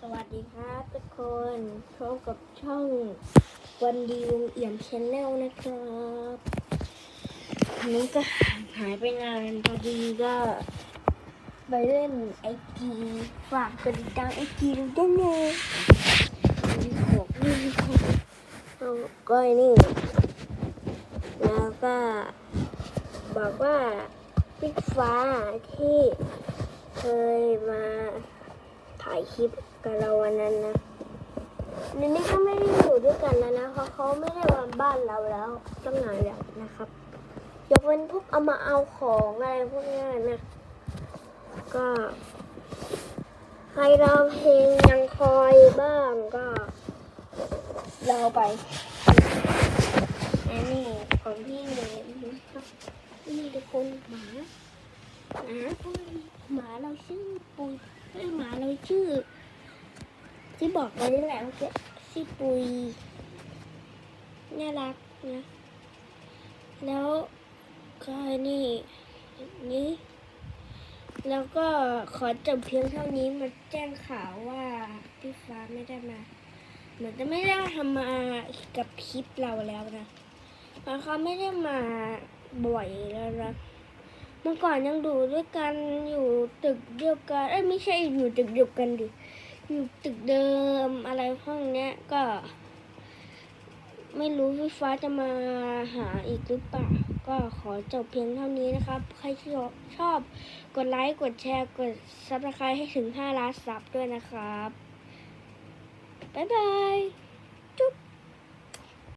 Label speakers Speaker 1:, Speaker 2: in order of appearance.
Speaker 1: สวัสดีครับทุกคนพบกับช่องวันดีวงเอี่ยมชแนลนะครับนนี้ก็หายไปนานพอดีก็ไปเล่นไอจีฝากกดติดตามไอจีดูได้เลยมีของมีของเอาก็ไอ้นี่ แล้วก็บอกว่าพี่ฟ้าที่เคยมาายคลิปกับเราวันนั้นนะเดี๋ยวนี้เขาไม่ได้อยู่ด้วยกันแล้วนะเพราะเขาไม่ได้มาบ้านเราแล้วตั้งนานแล้วนะครับ ยกเว้นพวกเอามาเอาของอะไรพวกนี้นะก็ให้เราเพลงยังคอยบ้างก็เราไปอันนี้ของพี่เนยนะครับนี่ทุกคนหมาหมาปุยหมาเราชื่อปุย เอ้หมาเราชื่อ ที่บอกไปนี่แหละเมื่อกี้ชื่อปุยน่ารักนะ แล้วก็นี่นี่แล้วก็ขอจบเพียงเท่านี้มาแจ้งข่าวว่าพี่ฟ้าไม่ได้มา เหมือนจะไม่ได้ทำมากับคลิปเราแล้วนะเพราะเขาไม่ได้มาบ่อยแล้วนะ เมื่อก่อนยังดูด้วยกันอยู่ตึกเดียวกันเอ้ยไม่ใช่อยู่ตึกเดียวกันดิอยู่ตึกเดิมอะไรพวกเนี้ยก็ ไม่รู้พี่ฟ้าจะมาหาอีกหรือเปล่าก็ขอจบเพียงเท่านี้นะครับ ใครที่ชอบกดไลค์กดแชร์กดซับสไครต์ให้ถึง 5 ล้านซับด้วยนะครับ บ๊ายบาย จุ๊บ